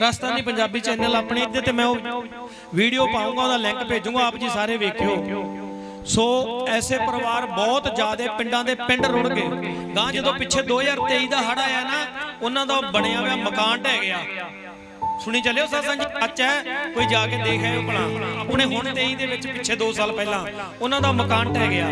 Rajasthani Punjabi channel ਆਪਣੇ ਇਹਦੇ ਤੇ ਮੈਂ ਉਹ ਵੀਡੀਓ ਪਾਉਂਗਾ, ਉਹਦਾ ਲਿੰਕ ਭੇਜੂਗਾ, ਆਪ ਜੀ ਸਾਰੇ ਵੇਖਿਓ। ਸੋ ਐਸੇ ਪਰਿਵਾਰ ਬਹੁਤ ਜ਼ਿਆਦੇ ਪਿੰਡਾਂ ਦੇ ਪਿੰਡ ਰੁੜ ਗਏ। ਗਾਂ ਜਦੋਂ ਪਿੱਛੇ 2023 ਦਾ ਹੜ ਆਇਆ ਨਾ, ਉਹਨਾਂ ਦਾ ਬਣਿਆ ਹੋਇਆ ਮਕਾਨ ਢਹਿ ਗਿਆ। ਸੁਣੀ ਚੱਲਿਓ ਸਾਸਾਂ ਜੀ ਸੱਚ ਕੋਈ ਜਾ ਕੇ ਦੇਖ ਆਇਓ ਭਲਾ। ਆਪਣੇ ਹੁਣ 23 ਦੇ ਵਿੱਚ ਪਿੱਛੇ 2 ਸਾਲ ਪਹਿਲਾਂ ਉਹਨਾਂ ਦਾ ਮਕਾਨ ਢਹਿ ਗਿਆ।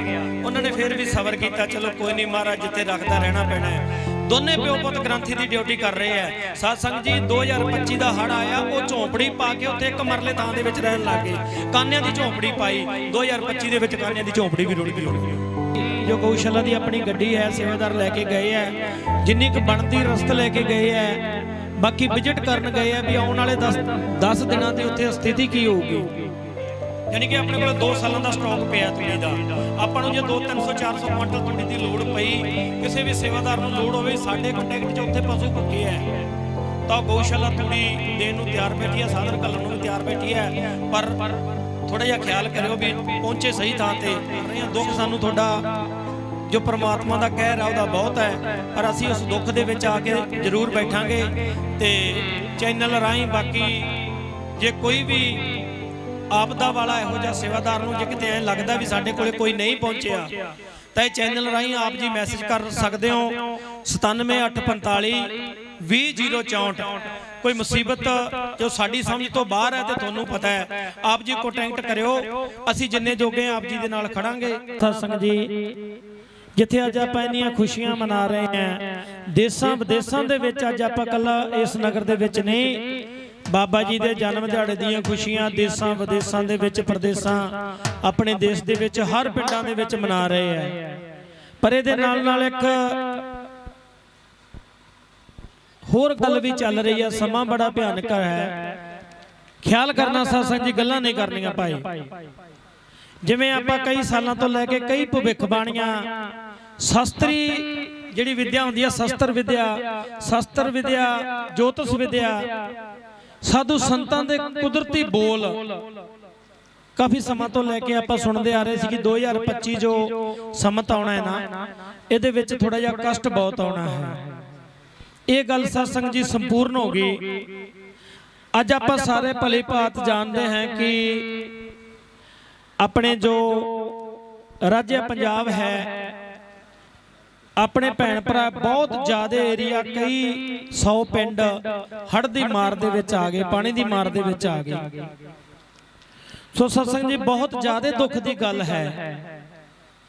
ਉਹਨਾਂ ਨੇ ਫਿਰ ਵੀ ਸਬਰ ਕੀਤਾ, ਚਲੋ ਕੋਈ ਨਹੀਂ ਮਹਾਰਾਜ, ਜਿੱਥੇ ਰੱਖਦਾ ਰਹਿਣਾ ਪੈਣਾ ਹੈ। ਦੋਨੇ ਪਿਓ ਪੁੱਤ ਗ੍ਰੰਥੀ ਦੀ ਡਿਊਟੀ ਕਰ ਰਹੇ ਆ। ਸਾਧ ਸੰਗਤ ਜੀ 2025 ਦਾ ਹੜ ਆਇਆ, ਉਹ ਝੌਂਪੜੀ ਪਾ ਕੇ ਉੱਥੇ ਇੱਕ ਮਰਲੇ ਥਾਂ ਦੇ ਵਿੱਚ ਰਹਿਣ ਲੱਗ ਗਏ। ਕਾਨਿਆਂ ਦੀ ਝੌਂਪੜੀ ਪਾਈ। 2025 ਦੇ ਵਿੱਚ ਕਾਨਿਆਂ ਦੀ ਝੌਂਪੜੀ ਵੀ ਰੁੜ ਗਈ ਜੋ ਗਊਸ਼ਾਲਾ ਦੀ ਆਪਣੀ ਗੱਡੀ ਹੈ, ਸੇਵਾਦਾਰ ਲੈ ਕੇ ਗਏ ਹੈ। ਜਿੰਨੀ ਕੁ ਬਣਦੀ ਰਸਤ ਲੈ ਕੇ ਗਏ ਹੈ। ਬਾਕੀ ਵਿਜ਼ਿਟ ਕਰਨ ਗਏ ਆ ਵੀ ਆਉਣ ਵਾਲੇ 10 10 ਦਿਨਾਂ ਦੇ ਉੱਥੇ ਸਥਿਤੀ ਕੀ ਹੋਊਗੀ। ਯਾਨੀ ਕਿ ਆਪਣੇ ਕੋਲ 2 ਸਾਲਾਂ ਦਾ ਸਟਾਕ ਪਿਆ ਤੂੜੀ ਦਾ। ਆਪਾਂ ਨੂੰ ਜੇ 2 300 400 ਕੁਇੰਟਲ ਤੂੜੀ ਦੀ ਲੋੜ ਪਈ, ਕਿਸੇ ਵੀ ਸੇਵਾਦਾਰ ਨੂੰ ਲੋੜ ਹੋਵੇ, ਸਾਡੇ ਕੰਟੈਕਟ 'ਚ ਉੱਥੇ ਪਸ਼ੂ ਪੱਕੇ ਹੈ। ਤਾਂ ਗਊਸ਼ਾਲਾ ਤੂੜੀ ਦੇਣ ਨੂੰ ਤਿਆਰ ਬੈਠੀ ਹੈ, ਸਾਧਨ ਕੱਲਣ ਨੂੰ ਵੀ ਤਿਆਰ ਬੈਠੀ ਹੈ। ਪਰ ਥੋੜਾ ਜਿਹਾ ਖਿਆਲ ਕਰਿਓ ਵੀ ਪਹੁੰਚੇ ਸਹੀ ਥਾਂ ਤੇ। ਦੁੱਖ ਸਾਨੂੰ ਤੁਹਾਡਾ, ਜੋ ਪ੍ਰਮਾਤਮਾ ਦਾ ਕਹਿਰ ਹੈ, ਉਹਦਾ ਬਹੁਤ ਹੈ। ਪਰ ਅਸੀਂ ਉਸ ਦੁੱਖ ਦੇ ਵਿੱਚ ਆ ਕੇ ਜ਼ਰੂਰ ਬੈਠਾਂਗੇ ਤੇ ਚੈਨਲ ਰਾਹੀਂ ਬਾਕੀ ਜੇ ਕੋਈ ਵੀ ਆਪਦਾ ਵਾਲਾ ਇਹੋ ਜਿਹਾ ਸੇਵਾਦਾਰ ਨੂੰ ਜੇ ਕਿਤੇ ਐ ਲੱਗਦਾ ਵੀ ਸਾਡੇ ਕੋਲੇ ਕੋਈ ਨਹੀਂ ਪਹੁੰਚਿਆ, ਤਾਂ ਇਹ ਚੈਨਲ ਰਾਹੀਂ ਆਪ ਜੀ ਮੈਸੇਜ ਕਰ ਸਕਦੇ ਹੋ। 97845 20064 ਕੋਈ ਮੁਸੀਬਤ ਜੋ ਸਾਡੀ ਸਮਝ ਤੋਂ ਬਾਹਰ ਹੈ ਤੇ ਤੁਹਾਨੂੰ ਪਤਾ ਹੈ। ਆਪ ਜੀ ਕੰਟੈਕਟ ਕਰਿਓ। ਅਸੀਂ ਜਿੰਨੇ ਜੋਗੇ ਆਪ ਜੀ ਦੇ ਨਾਲ ਖੜਾਂਗੇ। ਸਤਸੰਗ ਜੀ, ਜਿੱਥੇ ਅੱਜ ਆਪਾਂ ਇੰਨੀਆਂ ਖੁਸ਼ੀਆਂ ਮਨਾ ਰਹੇ ਹਾਂ ਦੇਸ਼ਾਂ ਵਿਦੇਸ਼ਾਂ ਦੇ ਵਿੱਚ ਅੱਜ ਆਪਾਂ ਕੱਲਾ ਇਸ ਨਗਰ ਦੇ ਵਿੱਚ ਨਹੀਂ ਬਾਬਾ ਜੀ ਦੇ ਜਨਮ ਦਿਹਾੜੇ ਦੀਆਂ ਖੁਸ਼ੀਆਂ ਦੇਸ਼ਾਂ ਵਿਦੇਸ਼ਾਂ ਦੇ ਵਿੱਚ ਪ੍ਰਦੇਸ਼ਾਂ ਆਪਣੇ ਦੇਸ਼ ਦੇ ਵਿੱਚ ਹਰ ਪਿੰਡਾਂ ਦੇ ਵਿੱਚ ਮਨਾ ਰਹੇ ਆ। ਪਰ ਇਹਦੇ ਨਾਲ ਨਾਲ ਇੱਕ ਹੋਰ ਗੱਲ ਵੀ ਚੱਲ ਰਹੀ ਹੈ ਸਮਾਂ ਬੜਾ ਭਿਆਨਕ ਹੈ। ਖਿਆਲ ਕਰਨਾ ਸਾਸਾਂ ਜੀ, ਗੱਲਾਂ ਨਹੀਂ ਕਰਨੀਆਂ ਭਾਈ। ਜਿਵੇਂ ਆਪਾਂ ਕਈ ਸਾਲਾਂ ਤੋਂ ਲੈ ਕੇ ਕਈ ਭਵਿੱਖ ਬਾਣੀਆਂ ਸ਼ਾਸਤਰੀ ਜਿਹੜੀ ਵਿੱਦਿਆ ਹੁੰਦੀ ਹੈ ਸ਼ਸਤਰ ਵਿੱਦਿਆ, ਸ਼ਸਤਰ ਵਿਦਿਆ, ਜੋਤਿਸ਼ ਵਿੱਦਿਆ ਸਾਧੂ ਸੰਤਾਂ ਦੇ ਕੁਦਰਤੀ ਬੋਲ। ਕਾਫੀ ਸਮਾਂ ਤੋਂ ਲੈ ਕੇ ਆਪਾਂ ਸੁਣਦੇ ਆ ਰਹੇ ਸੀ ਕਿ 2025 ਜੋ ਸਮਤ ਆਉਣਾ ਹੈ ਨਾ, ਇਹਦੇ ਵਿੱਚ ਥੋੜਾ ਜਿਹਾ ਕਸ਼ਟ ਬਹੁਤ ਆਉਣਾ ਹੈ। ਇਹ ਗੱਲ ਸਤਸੰਗ ਜੀ ਸੰਪੂਰਨ ਹੋ ਗਈ। ਅੱਜ ਆਪਾਂ ਸਾਰੇ ਭਲੇ ਭਾਤ ਜਾਣਦੇ ਹਾਂ ਕਿ ਆਪਣੇ ਜੋ ਰਾਜ ਪੰਜਾਬ ਹੈ ਆਪਣੇ ਭੈਣ ਭਰਾ ਬਹੁਤ ਜ਼ਿਆਦਾ ਏਰੀਆ ਕਈ 100 ਪਿੰਡ ਹੜ੍ਹ ਦੀ ਮਾਰ ਦੇ ਵਿੱਚ ਆ ਗਏ ਪਾਣੀ ਦੀ ਮਾਰ ਦੇ ਵਿੱਚ ਆ ਗਏ। ਸੋ ਸਤਸੰਗ ਜੀ ਬਹੁਤ ਜ਼ਿਆਦਾ ਦੁੱਖ ਦੀ ਗੱਲ ਹੈ।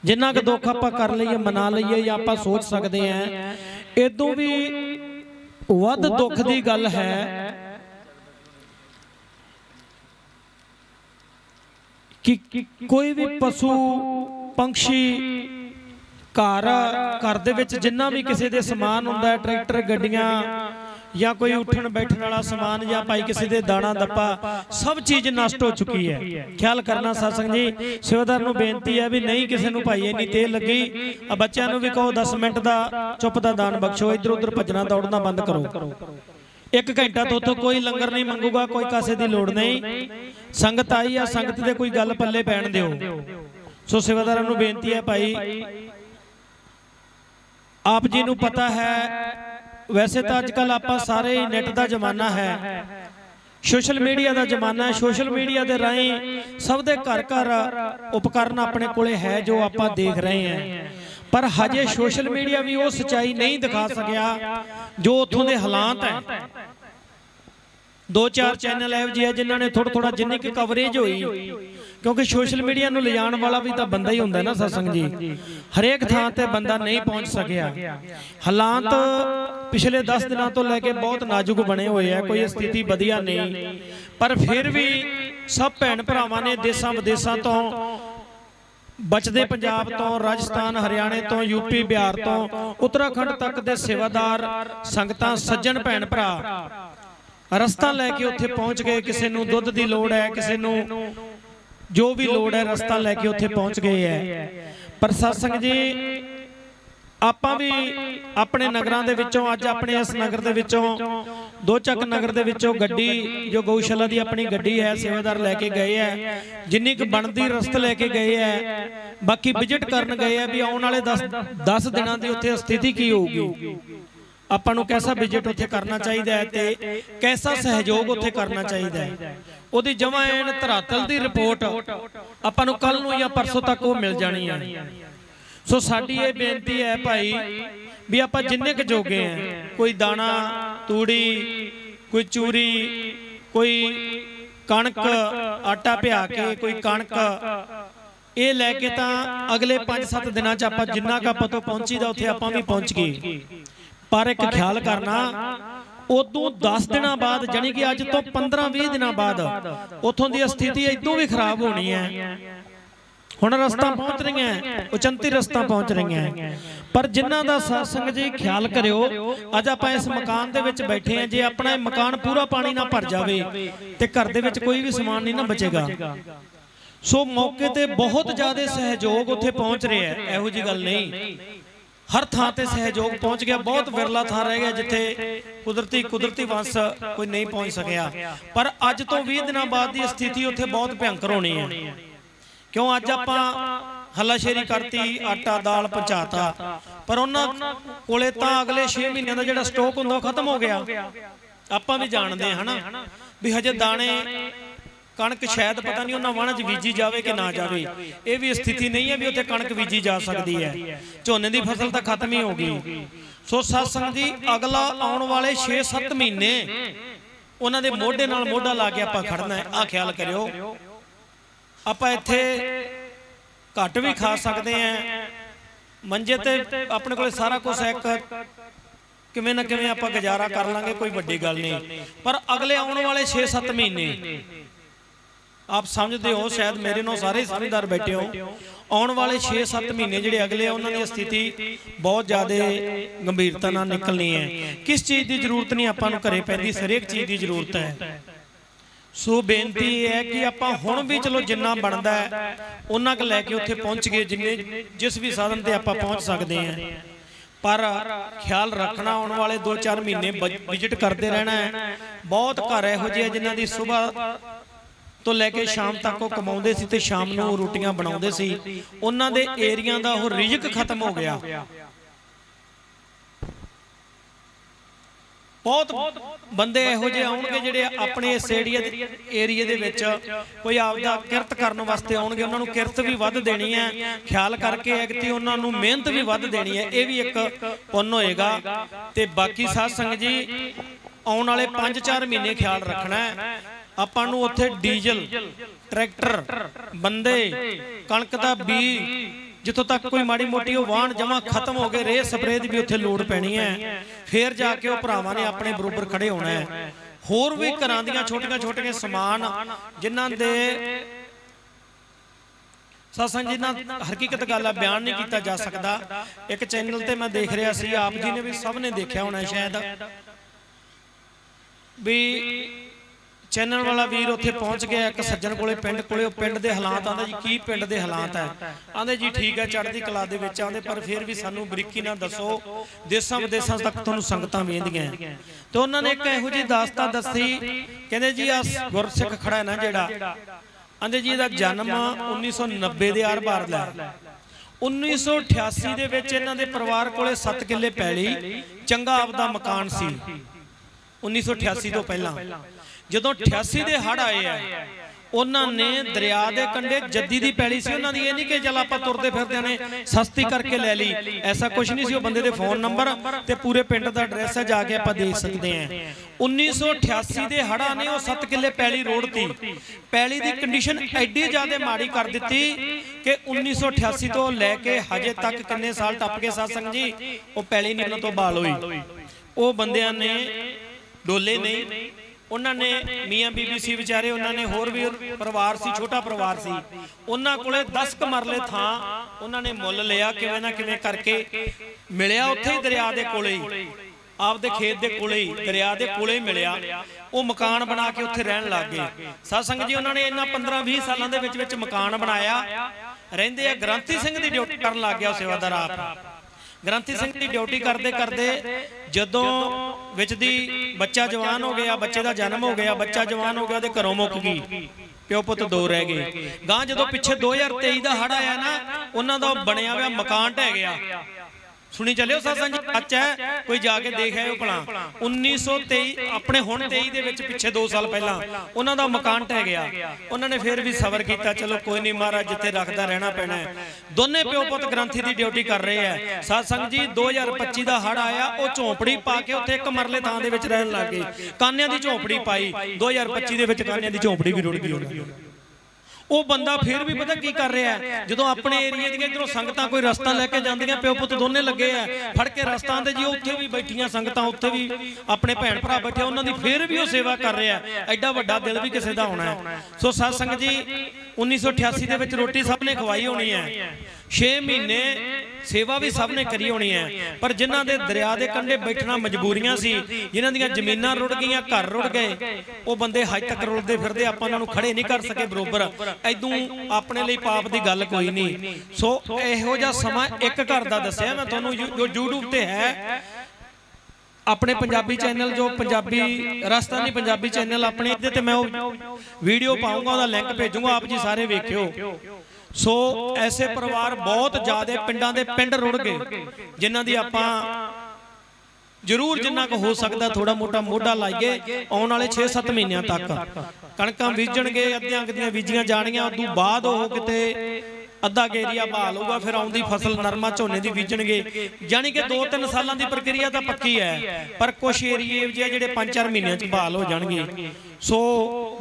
ਜਿੰਨਾ ਕੁ ਦੁੱਖ ਆਪਾਂ ਕਰ ਲਈਏ ਮਨਾ ਲਈਏ ਜਾਂ ਆਪਾਂ ਸੋਚ ਸਕਦੇ ਆਂ ਇਦੋਂ ਵੀ ਵੱਧ ਦੁੱਖ ਦੀ ਗੱਲ ਹੈ। ਕਿ ਕੋਈ ਵੀ ਪਸ਼ੂ ਪੰਛੀ ਘਰ ਘਰ ਦੇ ਵਿੱਚ ਜਿੰਨਾ ਵੀ ਕਿਸੇ ਦੇ ਸਮਾਨ ਹੁੰਦਾ ਹੈ, ਟਰੈਕਟਰ, ਗੱਡੀਆਂ ਜਾਂ ਕੋਈ ਉੱਠਣ ਬੈਠਣ ਵਾਲਾ ਸਮਾਨ ਜਾਂ ਭਾਈ ਕਿਸੇ ਦੇ ਦਾਣਾ, ਦੱਪਾ, ਸਭ ਚੀਜ਼ ਨਸ਼ਟ ਹੋ ਚੁੱਕੀ ਹੈ। ਖਿਆਲ ਕਰਨਾ ਸਾਸੰਗ ਜੀ, ਸੇਵਾਦਾਰ ਨੂੰ ਬੇਨਤੀ ਹੈ ਵੀ ਨਹੀਂ ਕਿਸੇ ਨੂੰ ਭਾਈ ਇੰਨੀ ਤੇਲ ਲੱਗੀ, ਆ ਬੱਚਿਆਂ ਨੂੰ ਵੀ ਕਹੋ 10 ਮਿੰਟ ਦਾ ਚੁੱਪ ਦਾ ਦਾਨ ਬਖਸ਼ੋ ਇੱਧਰ ਉੱਧਰ ਭੱਜਣਾ, ਦੌੜਨਾ ਬੰਦ ਕਰੋ। ਇੱਕ ਘੰਟਾ ਤੋਂ ਉੱਥੋਂ ਕੋਈ ਲੰਗਰ ਨਹੀਂ ਮੰਗੂਗਾ, ਕੋਈ ਕਾਸੇ ਦੀ ਲੋੜ ਨਹੀਂ। ਸੰਗਤ ਆਈ ਆ, ਸੰਗਤ ਦੇ ਕੋਈ ਗੱਲ ਪੱਲੇ ਪੈਣ ਦਿਓ। ਸੋ ਸੇਵਾਦਾਰਾਂ ਨੂੰ ਬੇਨਤੀ ਹੈ ਭਾਈ ਆਪ ਜੀ ਨੂੰ ਪਤਾ ਹੈ। ਵੈਸੇ ਤਾਂ ਅੱਜ ਕੱਲ ਆਪਾਂ ਸਾਰੇ ਨੈਟ ਦਾ ਜ਼ਮਾਨਾ ਹੈ। ਸੋਸ਼ਲ ਮੀਡੀਆ ਦਾ ਜ਼ਮਾਨਾ ਹੈ ਸੋਸ਼ਲ ਮੀਡੀਆ ਦੇ ਰਾਹੀਂ ਸਭ ਦੇ ਘਰ ਘਰ ਉਪਕਰਨ ਆਪਣੇ ਕੋਲੇ ਹੈ ਜੋ ਆਪਾਂ ਦੇਖ ਰਹੇ ਹਾਂ। ਪਰ ਹਜੇ ਸੋਸ਼ਲ ਮੀਡੀਆ ਵੀ ਉਹ ਸਚਾਈ ਨਹੀਂ ਦਿਖਾ ਸਕਿਆ ਜੋ ਉੱਥੋਂ ਦੇ ਹਾਲਾਤ ਹੈ। ਦੋ ਚਾਰ ਚੈਨਲ ਇਹੋ ਜਿਹੇ ਜਿਨ੍ਹਾਂ ਨੇ ਥੋੜਾ ਥੋੜਾ ਜਿੰਨੀ ਕਿ ਕਵਰੇਜ ਹੋਈ। ਕਿਉਂਕਿ ਸੋਸ਼ਲ ਮੀਡੀਆ ਨੂੰ ਲਿਜਾਣ ਵਾਲਾ ਵੀ ਤਾਂ ਬੰਦਾ ਹੀ ਹੁੰਦਾ ਨਾ ਸਤਸੰਗ ਜੀ। ਹਰੇਕ ਥਾਂ ਤੇ ਬੰਦਾ ਨਹੀਂ ਪਹੁੰਚ ਸਕਿਆ। ਹਾਲਾਤ ਪਿਛਲੇ 10 ਦਿਨਾਂ ਤੋਂ ਲੈ ਕੇ ਬਹੁਤ ਨਾਜ਼ੁਕ ਬਣੇ ਹੋਏ ਆ ਕੋਈ ਸਥਿਤੀ ਵਧੀਆ ਨਹੀਂ। ਪਰ ਫਿਰ ਵੀ ਸਭ ਭੈਣ ਭਰਾਵਾਂ ਨੇ ਦੇਸ਼ਾਂ ਵਿਦੇਸ਼ਾਂ ਤੋਂ ਬਚਦੇ ਪੰਜਾਬ ਤੋਂ ਰਾਜਸਥਾਨ ਹਰਿਆਣੇ ਤੋਂ ਯੂਪੀ ਬਿਹਾਰ ਤੋਂ ਉੱਤਰਾਖੰਡ ਤੱਕ ਦੇ ਸੇਵਾਦਾਰ ਸੰਗਤਾਂ ਸੱਜਣ ਭੈਣ ਭਰਾ। ਰਸਤਾ ਲੈ ਕੇ ਉੱਥੇ ਪਹੁੰਚ ਗਏ ਕਿਸੇ ਨੂੰ ਦੁੱਧ ਦੀ ਲੋੜ ਹੈ ਕਿਸੇ ਨੂੰ ਜੋ ਵੀ ਲੋੜ ਹੈ ਰਸਤਾ ਲੈ ਕੇ ਉੱਥੇ ਪਹੁੰਚ ਗਏ ਹੈ। ਪਰ ਸਤਸੰਗ ਜੀ ਆਪਾਂ ਵੀ ਆਪਣੇ ਨਗਰਾਂ ਦੇ ਵਿੱਚੋਂ ਅੱਜ ਆਪਣੇ ਇਸ ਨਗਰ ਦੇ ਵਿੱਚੋਂ ਦੋ ਚੱਕ ਨਗਰ ਦੇ ਵਿੱਚੋਂ ਗੱਡੀ ਜੋ ਗਊਸ਼ਾਲਾ ਦੀ ਆਪਣੀ ਗੱਡੀ ਹੈ ਸੇਵਾਦਾਰ ਲੈ ਕੇ ਗਏ ਹੈ। ਜਿੰਨੀ ਕੁ ਬਣਦੀ ਰਸਤ ਲੈ ਕੇ ਗਏ ਹੈ। ਬਾਕੀ ਵਿਜ਼ਿਟ ਕਰਨ ਗਏ ਹੈ ਵੀ ਆਉਣ ਵਾਲੇ 10 10 ਦਿਨਾਂ ਦੀ ਉੱਥੇ ਸਥਿਤੀ ਕੀ ਹੋਊਗੀ? ਆਪਾਂ ਨੂੰ ਕੈਸਾ ਵਿਜ਼ਿਟ ਉੱਥੇ ਕਰਨਾ ਚਾਹੀਦਾ ਹੈ ਤੇ ਕੈਸਾ ਸਹਿਯੋਗ ਉੱਥੇ ਕਰਨਾ ਚਾਹੀਦਾ ਹੈ। ਉਹਦੀ ਜਮਾ ਐਨ ਧਰਾਤਲ ਦੀ ਰਿਪੋਰਟ ਆਪਾਂ ਨੂੰ ਕੱਲ ਨੂੰ ਜਾਂ ਪਰਸੋਂ ਤੱਕ ਉਹ ਮਿਲ ਜਾਣੀ ਹੈ ਸੋ ਸਾਡੀ ਇਹ ਬੇਨਤੀ ਹੈ ਭਾਈ ਵੀ ਆਪਾਂ ਜਿੰਨੇ ਕੁ ਜੋਗੇ ਆ, ਕੋਈ ਦਾਣਾ, ਤੂੜੀ, ਕੋਈ ਚੂਰੀ, ਕੋਈ ਕਣਕ, ਆਟਾ ਭਿਆ ਕੇ, ਕੋਈ ਕਣਕ, ਇਹ ਲੈ ਕੇ ਤਾਂ ਅਗਲੇ 5-7 ਦਿਨਾਂ 'ਚ ਆਪਾਂ ਜਿੰਨਾ ਕੁ ਆਪਾਂ ਤੋਂ ਪਹੁੰਚੀਦਾ ਉੱਥੇ ਆਪਾਂ ਵੀ ਪਹੁੰਚ ਗਏ। ਪਰ ਇੱਕ ਖਿਆਲ ਕਰਨਾ ਉਦੋਂ 10 ਦਿਨਾਂ ਬਾਅਦ ਜਾਨੀ ਕਿ ਅੱਜ ਤੋਂ 15-20 ਦਿਨਾਂ ਬਾਅਦ, ਉਥੋਂ ਦੀ ਸਥਿਤੀ ਇਦੋਂ ਵੀ ਖਰਾਬ ਹੋਣੀ ਹੈ। ਹੁਣ ਰਸਤਾ ਪਹੁੰਚ ਰਹੀਆਂ, ਉਚੰਤੀ ਰਸਤਾ ਪਹੁੰਚ ਰਹੀਆਂ। ਪਰ ਜਿਨ੍ਹਾਂ ਦਾ ਸਾਸੰਗ ਜੀ ਖਿਆਲ ਕਰਿਓ, ਅੱਜ ਆਪਾਂ ਇਸ ਮਕਾਨ ਦੇ ਵਿੱਚ ਬੈਠੇ ਆ ਜੇ ਆਪਣਾ ਇਹ ਮਕਾਨ ਪੂਰਾ ਪਾਣੀ ਨਾਲ ਭਰ ਜਾਵੇ, ਤੇ ਘਰ ਦੇ ਵਿੱਚ ਕੋਈ ਵੀ ਸਮਾਨ ਨਹੀਂ ਨਾ ਬਚੇਗਾ। ਸੋ ਮੌਕੇ ਤੇ ਬਹੁਤ ਜ਼ਿਆਦਾ ਸਹਿਯੋਗ ਉੱਥੇ ਪਹੁੰਚ ਰਿਹਾ ਹੈ, ਇਹੋ ਜੀ ਗੱਲ ਨਹੀਂ। ਹਰ ਥਾਂ ਤੇ ਸਹਿਯੋਗ ਪਹੁੰਚ ਗਿਆ ਬਹੁਤ ਵਿਰਲਾ ਥਾਂ ਰਹਿ ਗਿਆ ਜਿੱਥੇ ਕੁਦਰਤੀ ਕੁਦਰਤੀ ਵੰਸ ਕੋਈ ਨਹੀਂ ਪਹੁੰਚ ਸਕਿਆ। ਪਰ ਅੱਜ ਤੋਂ 20 ਦਿਨਾਂ ਬਾਅਦ ਦੀ ਸਥਿਤੀ ਉੱਥੇ ਬਹੁਤ ਭਿਆਨਕ ਹੋਣੀ ਹੈ। ਕਿਉਂ ਅੱਜ ਆਪਾਂ ਹੱਲਾਸ਼ੇਰੀ ਕਰਤੀ ਆਟਾ ਦਾਲ ਪਹੁੰਚਾਤਾ। ਪਰ ਉਹਨਾਂ ਕੋਲੇ ਤਾਂ ਅਗਲੇ 6 ਮਹੀਨਿਆਂ ਦਾ ਜਿਹੜਾ ਸਟਾਕ ਹੁੰਦਾ ਉਹ ਖਤਮ ਹੋ ਗਿਆ। ਆਪਾਂ ਵੀ ਜਾਣਦੇ ਹਾਂ ਹਨਾ ਵੀ ਹਜੇ ਦਾਣੇ ਕਣਕ ਸ਼ਾਇਦ ਪਤਾ ਨਹੀਂ ਉਹਨਾਂ ਵਾਹਣਾਂ 'ਚ ਬੀਜੀ ਜਾਵੇ ਕਿ ਨਾ ਜਾਵੇ ਇਹ ਵੀ ਸਥਿਤੀ ਨਹੀਂ ਹੈ ਵੀ ਉੱਥੇ ਕਣਕ ਬੀਜੀ ਜਾ ਸਕਦੀ ਹੈ। ਝੋਨੇ ਦੀ ਫਸਲ ਤਾਂ ਖਤਮ ਹੀ ਹੋ ਗਈ। ਸੋ ਸਤਸੰਗ ਜੀ ਅਗਲਾ ਆਉਣ ਵਾਲੇ 6-7 ਮਹੀਨੇ ਉਹਨਾਂ ਦੇ ਮੋਢੇ ਨਾਲ ਮੋਢਾ ਲਾ ਕੇ ਆਪਾਂ ਖੜਨਾ ਹੈ। ਆ ਖਿਆਲ ਕਰਿਓ। ਆਪਾਂ ਇੱਥੇ ਘੱਟ ਵੀ ਖਾ ਸਕਦੇ ਆਂ ਮੰਜੇ ਤੇ ਆਪਣੇ ਕੋਲੇ ਸਾਰਾ ਕੁਝ ਇੱਕ। ਕਿਵੇਂ ਨਾ ਕਿਵੇਂ ਆਪਾਂ ਗੁਜ਼ਾਰਾ ਕਰ ਲਾਂਗੇ ਕੋਈ ਵੱਡੀ ਗੱਲ ਨਹੀਂ। ਪਰ ਅਗਲੇ ਆਉਣ ਵਾਲੇ 6-7 ਮਹੀਨੇ ਆਪ ਸਮਝਦੇ ਹੋ ਸ਼ਾਇਦ ਮੇਰੇ ਨਾਲ ਸਾਰੇ ਸਮਝਦਾਰ ਬੈਠੇ ਹੋ। ਆਉਣ ਵਾਲੇ 6-7 ਮਹੀਨੇ ਜਿਹੜੇ ਅਗਲੇ ਆ ਉਹਨਾਂ ਦੀ ਸਥਿਤੀ ਬਹੁਤ ਜ਼ਿਆਦਾ ਗੰਭੀਰਤਾ ਨਾਲ ਨਿਕਲਣੀ ਹੈ। ਕਿਸ ਚੀਜ਼ ਦੀ ਜ਼ਰੂਰਤ ਨਹੀਂ ਆਪਾਂ ਨੂੰ ਘਰੇ ਪੈਂਦੀ? ਹਰੇਕ ਚੀਜ਼ ਦੀ ਜ਼ਰੂਰਤ ਹੈ। ਸੋ ਬੇਨਤੀ ਹੈ ਕਿ ਆਪਾਂ ਹੁਣ ਵੀ ਚਲੋ ਜਿੰਨਾ ਬਣਦਾ ਹੈ ਉਹਨਾਂ ਕੁ ਲੈ ਕੇ ਉੱਥੇ ਪਹੁੰਚ ਗਏ ਜਿੰਨੇ ਜਿਸ ਵੀ ਸਾਧਨ ਤੇ ਆਪਾਂ ਪਹੁੰਚ ਸਕਦੇ ਹਾਂ। ਪਰ ਖਿਆਲ ਰੱਖਣਾ ਆਉਣ ਵਾਲੇ 2-4 ਮਹੀਨੇ ਵਿਜ਼ਿਟ ਕਰਦੇ ਰਹਿਣਾ ਹੈ ਬਹੁਤ ਘਰ ਇਹੋ ਜਿਹੇ ਜਿਨ੍ਹਾਂ ਦੀ ਸਵੇਰ ਤੋਂ ਲੈ ਕੇ ਸ਼ਾਮ ਤੱਕ ਉਹ ਕਮਾਉਂਦੇ ਸੀ ਤੇ ਸ਼ਾਮ ਨੂੰ ਉਹ ਰੋਟੀਆਂ ਬਣਾਉਂਦੇ ਸੀ। ਉਹਨਾਂ ਦੇ ਏਰੀਆ ਦਾ ਉਹ ਰਿਜਕ ਖਤਮ ਹੋ ਗਿਆ। ਬਹੁਤ ਬੰਦੇ ਇਹੋ ਜਿਹੇ ਆਉਣਗੇ ਜਿਹੜੇ ਆਪਣੇ ਇਸ ਏਰੀਆ ਦੇ ਏਰੀਆ ਦੇ ਵਿੱਚ ਕੋਈ ਆਪਦਾ ਕਿਰਤ ਕਰਨ ਵਾਸਤੇ ਆਉਣਗੇ ਉਹਨਾਂ ਨੂੰ ਕਿਰਤ ਵੀ ਵੱਧ ਦੇਣੀ ਹੈ। ਖਿਆਲ ਕਰਕੇ ਐਕਤੀ ਉਹਨਾਂ ਨੂੰ ਮਿਹਨਤ ਵੀ ਵੱਧ ਦੇਣੀ ਹੈ। ਇਹ ਵੀ ਇੱਕ ਪੁੰਨ ਹੋਏਗਾ। ਤੇ ਬਾਕੀ ਸਾਧ ਸੰਗਤ ਜੀ ਆਉਣ ਵਾਲੇ 5-4 ਮਹੀਨੇ ਖਿਆਲ ਰੱਖਣਾ ਹੈ। ਆਪਾਂ ਨੂੰ ਉੱਥੇ ਡੀਜ਼ਲ ਟਰੈਕਟਰ ਬੰਦੇ ਕਣਕ ਦਾ ਬੀ ਜਿੱਥੋਂ ਤੱਕ ਕੋਈ ਮਾੜੀ ਮੋਟੀ ਉਹ ਵਾਹਣ ਜਮਾ ਖਤਮ ਹੋ ਗਏ ਰੇ ਸਪਰੇਅ ਦੀ ਵੀ ਉੱਥੇ ਲੋੜ ਪੈਣੀ ਹੈ। ਫੇਰ ਜਾ ਕੇ ਉਹ ਭਰਾਵਾਂ ਨੇ ਆਪਣੇ ਬਰੋਬਰ ਖੜੇ ਹੋਣਾ ਹੈ। ਹੋਰ ਵੀ ਘਰਾਂ ਦੀਆਂ ਛੋਟੀਆਂ ਛੋਟੀਆਂ ਸਮਾਨ ਜਿਨ੍ਹਾਂ ਦੇ ਸਾਸਾਂ ਜੀ ਨਾਲ ਹਕੀਕਤ ਗੱਲ ਆ ਬਿਆਨ ਨਹੀਂ ਕੀਤਾ ਜਾ ਸਕਦਾ। ਇੱਕ ਚੈਨਲ ਤੇ ਮੈਂ ਦੇਖ ਰਿਹਾ ਸੀ ਆਪ ਜੀ ਨੇ ਵੀ ਸਭ ਨੇ ਦੇਖਿਆ ਹੋਣਾ ਸ਼ਾਇਦ। ਵੀ ਚੈਨਲ ਵਾਲਾ ਵੀਰ ਉੱਥੇ ਪਹੁੰਚ ਗਿਆ ਇੱਕ ਸੱਜਣ ਕੋਲੇ ਪਿੰਡ ਕੋਲੇ ਉਹ ਪਿੰਡ ਦੇ ਹਾਲਾਤ ਆਂਦਾ ਜੀ ਕੀ ਪਿੰਡ ਦੇ ਹਾਲਾਤ ਹੈ? ਆਂਦੇ ਜੀ ਠੀਕ ਹੈ ਚੜ੍ਹਦੀ ਕਲਾ ਦੇ ਵਿੱਚ ਆਂਦੇ ਪਰ ਫਿਰ ਵੀ ਸਾਨੂੰ ਬਰੀਕੀ ਨਾਲ ਦੱਸੋ ਦੇਸਾਂ ਵਿਦੇਸਾਂ ਤੱਕ ਤੁਹਾਨੂੰ ਸੰਗਤਾਂ ਵੇਂਦੀਆਂ ਤੇ ਉਹਨਾਂ ਨੇ ਇੱਕ ਇਹੋ ਜਿਹੀ ਦਾਸਤਾਨ ਦੱਸੀ ਕਹਿੰਦੇ ਜੀ ਆ ਗੁਰਸਿੱਖ ਖੜਾ ਹੈ ਨਾ ਜਿਹੜਾ। ਆਂਦੇ ਜੀ ਇਹਦਾ ਜਨਮ 1990 ਦੇ ਆਰ-ਪਾਰ ਲੈ 1988 ਦੇ ਵਿੱਚ ਇਹਨਾਂ ਦੇ ਪਰਿਵਾਰ ਕੋਲੇ 7 ਕਿੱਲੇ ਪੈਲੀ ਚੰਗਾ ਆਪਦਾ ਮਕਾਨ ਸੀ 1988 ਤੋਂ ਪਹਿਲਾਂ ਜਦੋਂ 88 ਦੇ ਹੜ ਆਏ ਆ ਉਹਨਾਂ ਨੇ ਦਰਿਆ ਦੇ ਕੰਢੇ ਜੱਦੀ ਦੀ ਪੈਲੀ ਸੀ ਉਹਨਾਂ ਦੀ ਇਹ ਨਹੀਂ ਕਿ ਚਲ ਆਪਾਂ ਤੁਰਦੇ ਫਿਰਦੇ ਨੇ ਸਸਤੀ ਕਰਕੇ ਲੈ ਲਈ ਐਸਾ ਕੁਝ ਨਹੀਂ ਸੀ ਉਹ ਬੰਦੇ ਦੇ ਫੋਨ ਨੰਬਰ ਤੇ ਪੂਰੇ ਪਿੰਡ ਦਾ ਐਡਰੈਸ ਹੈ ਜਾ ਕੇ ਆਪਾਂ ਦੇਖ ਸਕਦੇ ਹਾਂ। 1988 ਦੇ ਹੜਾਂ ਨੇ ਉਹ 7 ਕਿੱਲੇ ਪੈਲੀ ਰੋੜਤੀ ਪੈਲੀ ਦੀ ਕੰਡੀਸ਼ਨ ਐਡੀ ਜ਼ਿਆਦਾ ਮਾੜੀ ਕਰ ਦਿੱਤੀ ਕਿ 1988 ਤੋਂ ਲੈ ਕੇ ਹਜੇ ਤੱਕ ਕਿੰਨੇ ਸਾਲ ਟੱਪ ਗਏ ਸਾਸੰਗ ਜੀ ਉਹ ਪੈਲੀ ਨਹੀਂ ਉਹਨਾਂ ਤੋਂ ਬਾਲ ਹੋਈ। ਉਹ ਬੰਦਿਆਂ ਨੇ ਡੋਲੇ ਨਹੀਂ ਉਹਨਾਂ ਨੇ ਮੀਆਂ ਬੀਬੀ ਸੀ ਵਿਚਾਰੇ ਉਹਨਾਂ ਨੇ ਹੋਰ ਵੀ ਪਰਿਵਾਰ ਸੀ ਛੋਟਾ ਪਰਿਵਾਰ ਸੀ। ਉਹਨਾਂ ਕੋਲੇ 10 ਕ ਮਰਲੇ ਥਾਂ ਉਹਨਾਂ ਨੇ ਮੁੱਲ ਲਿਆ ਕਿਵੇਂ ਨਾ ਕਿਵੇਂ ਕਰਕੇ ਮਿਲਿਆ ਉੱਥੇ ਹੀ ਦਰਿਆ ਦੇ ਕੋਲੇ ਹੀ। ਆਪਦੇ ਖੇਤ ਦੇ ਕੋਲੇ ਹੀ ਦਰਿਆ ਦੇ ਕੋਲੇ ਹੀ ਮਿਲਿਆ। ਉਹ ਮਕਾਨ ਬਣਾ ਕੇ ਉੱਥੇ ਰਹਿਣ ਲੱਗ ਗਏ। ਸਾਸੰਗ ਜੀ ਉਹਨਾਂ ਨੇ ਇਹਨਾਂ 15 20 ਸਾਲਾਂ ਦੇ ਵਿੱਚ ਵਿੱਚ ਮਕਾਨ ਬਣਾਇਆ। ਰਹਿੰਦੇ ਆ ਗ੍ਰੰਥੀ ਸਿੰਘ ਦੀ ਡਿਊਟੀ ਕਰਨ ਲੱਗ ਗਿਆ ਸੇਵਾਦਾਰ ਆਪ। ਗ੍ਰੰਥੀ ਸਿੰਘ ਦੀ ਡਿਊਟੀ ਕਰਦੇ ਕਰਦੇ ਜਦੋਂ ਵਿੱਚ ਦੀ ਬੱਚਾ ਜਵਾਨ ਹੋ ਗਿਆ ਬੱਚੇ ਦਾ ਜਨਮ ਹੋ ਗਿਆ ਬੱਚਾ ਜਵਾਨ ਹੋ ਗਿਆ ਉਹਦੇ ਘਰੋਂ ਮੁੱਕ ਗਈ। ਪਿਓ ਪੁੱਤ ਦੋ ਰਹਿ ਗਏ। ਗਾਂ ਜਦੋਂ ਪਿੱਛੇ 2023 ਦਾ ਹੜ ਆਇਆ ਨਾ ਉਹਨਾਂ ਦਾ ਬਣਿਆ ਹੋਇਆ ਮਕਾਨ ਢਹਿ ਗਿਆ। ਸੁਣੀ ਚੱਲਿਓ ਸਾਸੰਗ ਜੀ ਸੱਚ ਹੈ, ਕੋਈ ਜਾ ਕੇ ਦੇਖ ਆਇਓ ਭਲਾ। 1923 ਆਪਣੇ ਹੁਣ 23 ਦੇ ਵਿੱਚ ਪਿੱਛੇ 2 ਸਾਲ ਪਹਿਲਾਂ, ਉਹਨਾਂ ਦਾ ਮਕਾਨ ਟਹਿ ਗਿਆ। ਉਹਨਾਂ ਨੇ ਫਿਰ ਵੀ ਸਬਰ ਕੀਤਾ, ਚਲੋ ਕੋਈ ਨਹੀਂ ਮਹਾਰਾਜ, ਜਿੱਥੇ ਰੱਖਦਾ ਰਹਿਣਾ ਪੈਣਾ ਦੋਨੇ ਪਿਓ ਪੁੱਤ ਗ੍ਰੰਥੀ ਦੀ ਡਿਊਟੀ ਕਰ ਰਹੇ ਆ ਸਾਸੰਗ ਜੀ 2025 ਦਾ ਹੜ ਆਇਆ, ਉਹ ਝੌਂਪੜੀ ਪਾ ਕੇ ਉੱਥੇ ਇੱਕ ਮਰਲੇ ਥਾਂ ਦੇ ਵਿੱਚ ਰਹਿਣ ਲੱਗ ਗਏ। ਕਾਨਿਆਂ ਦੀ ਝੌਂਪੜੀ ਪਾਈ। 2025 ਦੇ ਵਿੱਚ ਕਾਨਿਆਂ ਦੀ ਝੌਂਪੜੀ ਵੀ ਰੁੜ ਗਈ। ਉਹ ਬੰਦਾ ਫਿਰ ਵੀ ਪਤਾ ਕੀ ਕਰ ਰਿਹਾ ਜਦੋਂ ਆਪਣੇ ਏਰੀਏ ਦੀਆਂ ਇਧਰੋਂ ਸੰਗਤਾਂ ਕੋਈ ਰਸਤਾ ਲੈ ਕੇ ਜਾਂਦੀਆਂ, ਪਿਓ ਪੁੱਤ ਦੋਨੇ ਲੱਗੇ ਆ, ਫੜ ਕੇ ਰਸਤਾ ਤੇ ਜੀ ਉੱਥੇ ਵੀ ਬੈਠੀਆਂ ਸੰਗਤਾਂ, ਉੱਥੇ ਵੀ ਆਪਣੇ ਭੈਣ ਭਰਾ ਬੈਠੇ, ਉਹਨਾਂ ਦੀ ਫਿਰ ਵੀ ਉਹ ਸੇਵਾ ਕਰ ਰਿਹਾ ਐਡਾ ਵੱਡਾ ਦਿਲ ਵੀ ਕਿਸੇ ਦਾ ਹੋਣਾ ਹੈ। ਸੋ ਸਤ ਸੰਗਤ ਜੀ 1988 ਦੇ ਵਿੱਚ ਰੋਟੀ ਸਭ ਨੇ ਖਵਾਈ ਹੋਣੀ ਹੈ। 6 ਮਹੀਨੇ ਸੇਵਾ ਵੀ ਸਭ ਨੇ ਕਰੀ ਹੋਣੀ ਹੈ। ਪਰ ਜਿਨ੍ਹਾਂ ਦੇ ਦਰਿਆ ਦੇ ਕੰਢੇ ਬੈਠਣਾ ਮਜਬੂਰੀਆਂ ਸੀ, ਜਿਨ੍ਹਾਂ ਦੀਆਂ ਜ਼ਮੀਨਾਂ ਰੁੜ ਗਈਆਂ, ਘਰ ਰੁੜ ਗਏ, ਉਹ ਬੰਦੇ ਹਜੇ ਤੱਕ ਰੁਲਦੇ ਫਿਰਦੇ ਆਪਾਂ ਉਹਨਾਂ ਨੂੰ ਖੜੇ ਨਹੀਂ ਕਰ ਸਕੇ ਬਰੋਬਰ। ਐਦੋਂ ਆਪਣੇ ਲਈ ਪਾਪ ਦੀ ਗੱਲ ਕੋਈ ਨਹੀਂ। ਸੋ ਇਹੋ ਜਿਹਾ ਸਮਾਂ ਇੱਕ ਘਰ ਦਾ ਦੱਸਿਆ ਮੈਂ ਤੁਹਾਨੂੰ, ਯੂ- ਜੋ YouTube ਤੇ ਹੈ। ਆਪਣੇ ਪੰਜਾਬੀ ਚੈਨਲ ਜੋ ਪੰਜਾਬੀ, ਰਾਜਸਥਾਨੀ ਪੰਜਾਬੀ ਚੈਨਲ ਆਪਣੇ ਇਹਦੇ ਤੇ ਮੈਂ ਉਹ ਵੀਡੀਓ ਪਾਉਂਗਾ, ਉਹਦਾ ਲਿੰਕ ਭੇਜੂਗਾ, ਆਪ ਜੀ ਸਾਰੇ ਵੇਖਿਓ। ਸੋ ਐਸੇ ਪਰਿਵਾਰ ਬਹੁਤ ਜ਼ਿਆਦੇ ਪਿੰਡਾਂ ਦੇ ਪਿੰਡ ਰੁੜ ਗਏ, ਜਿਨ੍ਹਾਂ ਦੀ ਆਪਾਂ ਜ਼ਰੂਰ ਜਿੰਨਾ ਕੁ ਹੋ ਸਕਦਾ ਥੋੜਾ ਮੋਟਾ ਮੋਢਾ ਲਾਈਏ, ਆਉਣ ਵਾਲੇ 6-7 ਮਹੀਨਿਆਂ ਤੱਕ। ਕਣਕਾਂ ਬੀਜਣਗੇ ਅੱਧੀਆਂ ਕਿਦੀਆਂ ਬੀਜੀਆਂ ਜਾਣੀਆਂ ਉਦੋਂ ਬਾਅਦ ਉਹ ਕਿਤੇ ਅੱਧਾ ਏਰੀਆ ਬਹਾਲ ਹੋਊਗਾ ਫਿਰ ਆਉਂਦੀ ਫਸਲ ਨਰਮਾ ਝੋਨੇ ਦੀ ਬੀਜਣਗੇ। ਯਾਨੀ ਕਿ 2-3 ਸਾਲਾਂ ਦੀ ਪ੍ਰਕਿਰਿਆ ਤਾਂ ਪੱਕੀ ਹੈ ਪਰ ਕੁਝ ਏਰੀਏ ਜਿਹੇ ਜਿਹੜੇ 5-4 ਮਹੀਨਿਆਂ ਚ ਬਹਾਲ ਹੋ ਜਾਣਗੇ। ਸੋ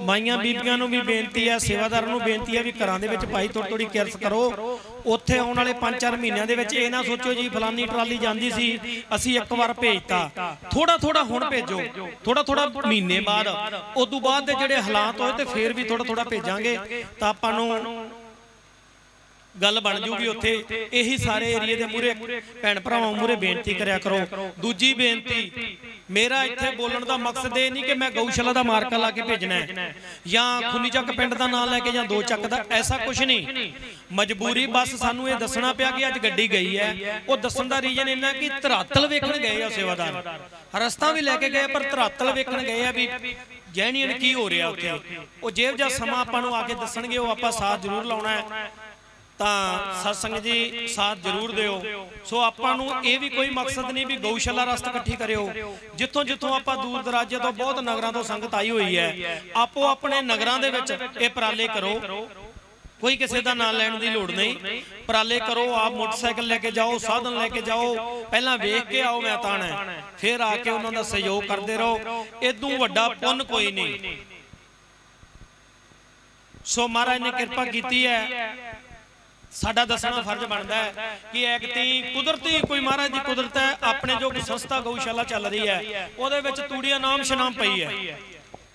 ਮਾਈਆਂ ਬੀਬੀਆਂ ਨੂੰ ਵੀ ਬੇਨਤੀ ਹੈ ਸੇਵਾਦਾਰਾਂ ਨੂੰ ਬੇਨਤੀ ਹੈ ਵੀ ਘਰਾਂ ਦੇ ਵਿੱਚ ਭਾਈ ਥੋੜੀ ਥੋੜੀ ਕਿਰਸ ਕਰੋ। ਉੱਥੇ ਆਉਣ ਵਾਲੇ 5-4 ਮਹੀਨਿਆਂ ਦੇ ਵਿੱਚ ਇਹ ਨਾ ਸੋਚੋ ਜੀ ਫਲਾਨੀ ਟਰਾਲੀ ਜਾਂਦੀ ਸੀ ਅਸੀਂ ਇੱਕ ਵਾਰ ਭੇਜਤਾ। ਥੋੜਾ ਥੋੜਾ ਹੁਣ ਭੇਜੋ। ਥੋੜਾ ਥੋੜਾ ਮਹੀਨੇ ਬਾਅਦ ਉਦੋਂ ਬਾਅਦ ਦੇ ਜਿਹੜੇ ਹਾਲਾਤ ਹੋਏ ਤੇ ਫੇਰ ਵੀ ਥੋੜਾ ਥੋੜਾ ਭੇਜਾਂਗੇ ਤਾਂ ਆਪਾਂ ਨੂੰ ਗੱਲ ਬਣ ਜੂਗੀ ਉੱਥੇ। ਇਹੀ ਸਾਰੇ ਏਰੀਏ ਦੇ ਮੂਰੇ ਭੈਣ ਭਰਾਵਾਂ ਮੂਰੇ ਬੇਨਤੀ ਕਰਿਆ ਕਰੋ। ਦੂਜੀ ਬੇਨਤੀ ਮੇਰਾ ਇੱਥੇ ਬੋਲਣ ਦਾ ਮਕਸਦ ਇਹ ਨਹੀਂ ਕਿ ਮੈਂ ਗਊਸ਼ਾਲਾ ਦਾ ਮਾਰਕਾ ਲਾ ਕੇ ਭੇਜਣਾ ਹੈ। ਜਾਂ ਖੁੰਨੀ ਚੱਕ ਪਿੰਡ ਦਾ ਨਾਮ ਲੈ ਕੇ ਜਾਂ ਦੋ ਚੱਕ ਦਾ ਐਸਾ ਕੁਝ ਨਹੀਂ। ਮਜਬੂਰੀ ਬਸ ਸਾਨੂੰ ਇਹ ਦੱਸਣਾ ਪਿਆ ਕਿ ਅੱਜ ਗੱਡੀ ਗਈ ਹੈ। ਉਹ ਦੱਸਣ ਦਾ ਰੀਜਨ ਇਹਨਾਂ ਕਿ ਧਰਾਤਲ ਵੇਖਣ ਗਏ ਆ ਸੇਵਾਦਾਰ। ਰਸਤਾ ਵੀ ਲੈ ਕੇ ਗਏ ਪਰ ਧਰਾਤਲ ਵੇਖਣ ਗਏ ਆ ਵੀ ਜੈਨੀਅਨ ਕੀ ਹੋ ਰਿਹਾ ਉੱਥੇ ਉਹ ਜੇਬ ਜਾਂ ਸਮਾਂ ਆਪਾਂ ਨੂੰ ਆ ਕੇ ਦੱਸਣਗੇ ਉਹ ਆਪਾਂ ਸਾਥ ਜ਼ਰੂਰ ਲਾਉਣਾ ਹੈ ਤਾਂ ਸਤਸੰਗ ਜੀ ਸਾਥ ਜ਼ਰੂਰ ਦਿਓ। ਸੋ ਆਪਾਂ ਨੂੰ ਇਹ ਵੀ ਕੋਈ ਮਕਸਦ ਨਹੀਂ ਵੀ ਗਊਸ਼ਾਲਾ ਰਸਤ ਇਕੱਠੀ ਕਰਿਓ। ਜਿੱਥੋਂ ਜਿੱਥੋਂ ਆਪਾਂ ਦੂਰ ਦਰਾਜੇ ਤੋਂ ਬਹੁਤ ਨਗਰਾਂ ਤੋਂ ਸੰਗਤ ਆਈ ਹੋਈ ਹੈ, ਆਪੋ ਆਪਣੇ ਨਗਰਾਂ ਦੇ ਵਿੱਚ ਇਹ ਪ੍ਰਾਲੇ ਕਰੋ। ਕੋਈ ਕਿਸੇ ਦਾ ਨਾਂ ਲੈਣ ਦੀ ਲੋੜ ਨਹੀਂ। ਪ੍ਰਾਲੇ ਕਰੋ, ਆਪ ਮੋਟਰਸਾਈਕਲ ਲੈ ਕੇ ਜਾਓ, ਸਾਧਨ ਲੈ ਕੇ ਜਾਓ। ਪਹਿਲਾਂ ਵੇਖ ਕੇ ਆਓ ਮੈਂ ਤਾਣਾ ਹੈ। ਫਿਰ ਆ ਕੇ ਉਹਨਾਂ ਦਾ ਸਹਿਯੋਗ ਕਰਦੇ ਰਹੋ। ਇਦੋਂ ਵੱਡਾ ਪੁੰਨ ਕੋਈ ਨਹੀਂ। ਸੋ ਮਹਾਰਾਜ ਨੇ ਕਿਰਪਾ ਕੀਤੀ ਹੈ। ਸਾਡਾ ਦੱਸਣਾ ਫਰਜ਼ ਬਣਦਾ ਹੈ ਕਿ ਐਕਤੀ ਕੁਦਰਤੀ ਕੋਈ ਮਹਾਰਾਜ ਦੀ ਕੁਦਰਤ ਹੈ, ਆਪਣੇ ਜੋ ਸੰਸਥਾ ਗਊਸ਼ਾਲਾ ਚੱਲ ਰਹੀ ਹੈ, ਉਹਦੇ ਵਿੱਚ ਤੂੜੀਆਂ ਨਾਮ ਸ਼ਨਾਮ ਪਈ ਹੈ।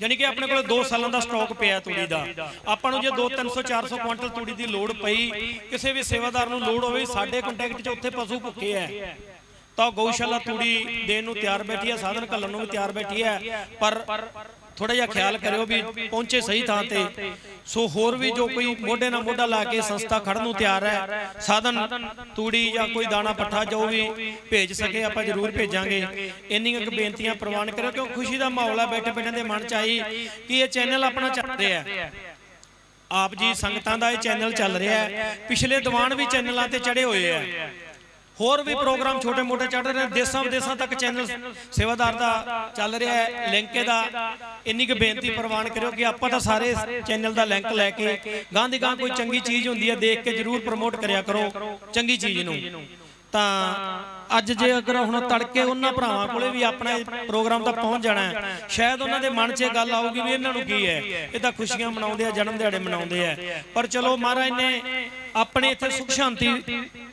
ਯਾਨੀ ਕਿ ਆਪਣੇ ਕੋਲ 2 ਸਾਲਾਂ ਦਾ ਸਟਾਕ ਪਿਆ ਤੂੜੀ ਦਾ। ਆਪਾਂ ਨੂੰ ਜੇ 2 300 400 ਕੁਇੰਟਲ ਤੂੜੀ ਦੀ ਲੋੜ ਪਈ, ਕਿਸੇ ਵੀ ਸੇਵਾਦਾਰ ਨੂੰ ਲੋੜ ਹੋਵੇ, ਸਾਡੇ ਕੰਟੈਕਟ 'ਚ ਉੱਥੇ ਪਸ਼ੂ ਭੁੱਖੇ ਹੈ। ਤਾਂ ਗਊਸ਼ਾਲਾ ਤੂੜੀ ਦੇਣ ਨੂੰ ਤਿਆਰ ਬੈਠੀ ਹੈ, ਸਾਧਨ ਘੱਲਣ ਨੂੰ ਵੀ ਤਿਆਰ ਬੈਠੀ ਹੈ, ਪਰ ਥੋੜਾ ਜਿਹਾ ਖਿਆਲ ਕਰਿਓ ਵੀ ਪਹੁੰਚੇ ਸਹੀ ਥਾਂ ਤੇ। ਸੋ ਹੋਰ ਵੀ ਜੋ ਕੋਈ ਮੋਢੇ ਨਾਲ ਮੋਢਾ ਲਾ ਕੇ ਸੰਸਥਾ ਖੜਨ ਨੂੰ ਤਿਆਰ ਹੈ। ਸਾਧਨ ਤੂੜੀ ਜਾਂ ਕੋਈ ਦਾਣਾ ਪੱਠਾ ਜੋ ਵੀ ਭੇਜ ਸਕੇ ਆਪਾਂ ਜ਼ਰੂਰ ਭੇਜਾਂਗੇ। ਇੰਨੀਆਂ ਕੁ ਬੇਨਤੀਆਂ ਪ੍ਰਵਾਨ ਕਰਿਓ ਕਿਉਂ ਖੁਸ਼ੀ ਦਾ ਮਾਹੌਲ ਹੈ ਬੈਠੇ ਬੈਠੇ ਦੇ ਮਨ ਚ ਆਈ ਕਿ ਇਹ ਚੈਨਲ ਆਪਣਾ ਚੱਲ ਰਿਹਾ ਹੈ ਆਪ ਜੀ ਸੰਗਤਾਂ ਦਾ ਇਹ ਚੈਨਲ ਚੱਲ ਰਿਹਾ ਹੈ। ਪਿਛਲੇ ਦੀਵਾਨ ਵੀ ਚੈਨਲਾਂ ਤੇ ਚੜੇ ਹੋਏ ਆ ਹੋਰ ਵੀ ਪ੍ਰੋਗਰਾਮ ਛੋਟੇ ਮੋਟੇ ਚੱਲ ਰਹੇ ਨੇ ਦੇਸਾਂ ਵਿਦੇਸਾਂ ਤੱਕ ਚੈਨਲ ਸੇਵਾਦਾਰ ਦਾ ਚੱਲ ਰਿਹਾ ਹੈ ਲਿੰਕ ਦਾ ਇੰਨੀ ਕੁ ਬੇਨਤੀ ਪ੍ਰਵਾਨ ਕਰਿਓ ਕਿ ਆਪਾਂ ਤਾਂ ਸਾਰੇ ਚੈਨਲ ਦਾ ਲਿੰਕ ਲੈ ਕੇ ਗਾਂ ਦੀ ਗਾਂ ਕੋਈ ਚੰਗੀ ਚੀਜ਼ ਹੁੰਦੀ ਹੈ ਦੇਖ ਕੇ ਜਰੂਰ ਪ੍ਰਮੋਟ ਕਰਿਆ ਕਰੋ ਚੰਗੀ ਚੀਜ਼ ਨੂੰ। ਤਾਂ ਅੱਜ ਜੇ ਅਗਰ ਹੁਣ ਤੜਕੇ ਉਹਨਾਂ ਭਰਾਵਾਂ ਕੋਲੇ ਵੀ ਆਪਣਾ ਪ੍ਰੋਗਰਾਮ ਤਾਂ ਪਹੁੰਚ ਜਾਣਾ ਹੈ, ਸ਼ਾਇਦ ਉਹਨਾਂ ਦੇ ਮਨ 'ਚ ਇਹ ਗੱਲ ਆਊਗੀ ਵੀ ਇਹਨਾਂ ਨੂੰ ਕੀ ਹੈ? ਇਹ ਤਾਂ ਖੁਸ਼ੀਆਂ ਮਨਾਉਂਦੇ ਆ, ਜਨਮ ਦਿਹਾੜੇ ਮਨਾਉਂਦੇ ਆ। ਪਰ ਚਲੋ ਮਹਾਰਾਜ ਨੇ ਆਪਣੇ ਇੱਥੇ ਸੁਖ ਸ਼ਾਂਤੀ